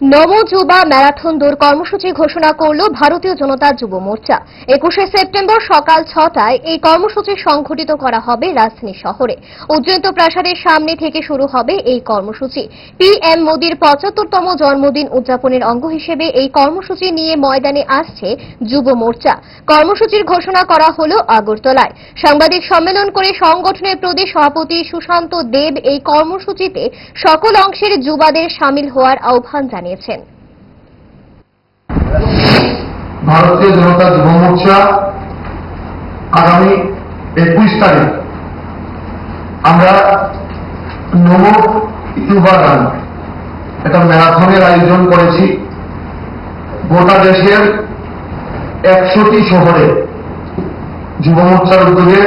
নম যুবা ম্যারাথন দৌড় কর্মসূচি ঘোষণা করল ভারতীয় জনতা যুব মোর্চা। একুশে সেপ্টেম্বর সকাল ছটায় এই কর্মসূচি সংঘটিত করা হবে রাজধানী শহরে। উজ্জয়ন্ত প্রাসাদের সামনে থেকে শুরু হবে এই কর্মসূচি। পিএম মোদীর পঁচাত্তরতম জন্মদিন উদযাপনের অঙ্গ হিসেবে এই কর্মসূচি নিয়ে ময়দানে আসছে যুব মোর্চা। কর্মসূচির ঘোষণা করা হল আগরতলায়। সাংবাদিক সম্মেলন করে সংগঠনের প্রদেশ সভাপতি সুশান্ত দেব এই কর্মসূচিতে সকল অংশের যুবাদের সামিল হওয়ার আহ্বান জানিয়েছেন। ভারতীয় জনতা যুব মোর্চা আগামী একুশ তারিখ আমরা নব গান একটা ম্যারাথনের আয়োজন করেছি। গোটা দেশের একশোটি শহরে যুব মোর্চার উদ্যোগে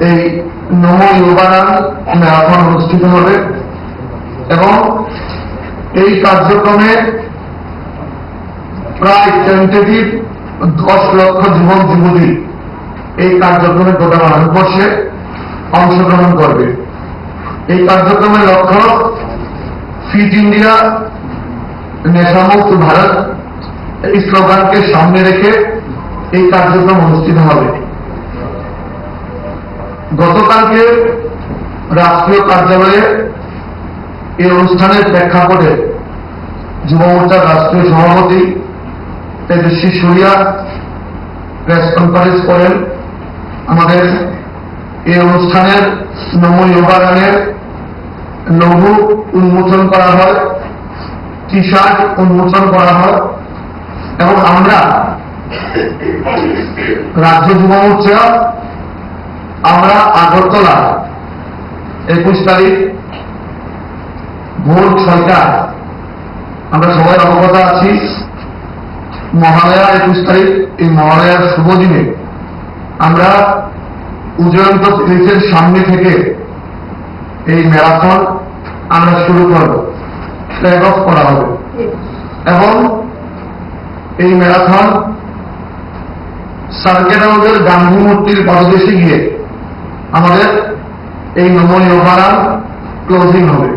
এই নম ইউবানান ম্যারাথন অনুষ্ঠিত হবে এবং এই কার্যক্রমে প্রায় টেন্টেটিভ দশ লক্ষ যুবক যুবতী এই কার্যক্রমে গোটা ভারতবর্ষে অংশগ্রহণ করবে। এই কার্যক্রমের লক্ষ্য ফিট ইন্ডিয়া, নেশামুক্ত ভারত এই স্লোগানকে সামনে রেখে এই কার্যক্রম অনুষ্ঠিত হবে। গতকালকে রাষ্ট্রীয় কার্যালয়ে এই অনুষ্ঠানের প্রেক্ষাপটে যুব মোর্চার রাষ্ট্রীয় সভাপতি তেজস্বী সুরিয়া প্রেস কনফারেন্স করেন। আমাদের এই অনুষ্ঠানের নম যোগাদানের লঘু উন্মোচন করা হয় টি শার্ট উন্মোচন করা হয় এবং আমরা রাজ্য যুব মোর্চা আমরা আগরতলা একুশ তারিখ ভোর ছয়টায় আমরা সবাই অবগত আছি, মহালয়া একুশ তারিখ, এই মহালয়ার শুভ দিনে আমরা উজয়ন্ত প্যালেসের সামনে থেকে এই ম্যারাথন আমরা শুরু করব ফ্ল্যাগ অফ করা হবে। এবং এই ম্যারাথন সার্কেট হাউসের গান্ধী মূর্তির পাদদেশে গিয়ে আমাদের এই নমনীয় ক্লোজিং হবে।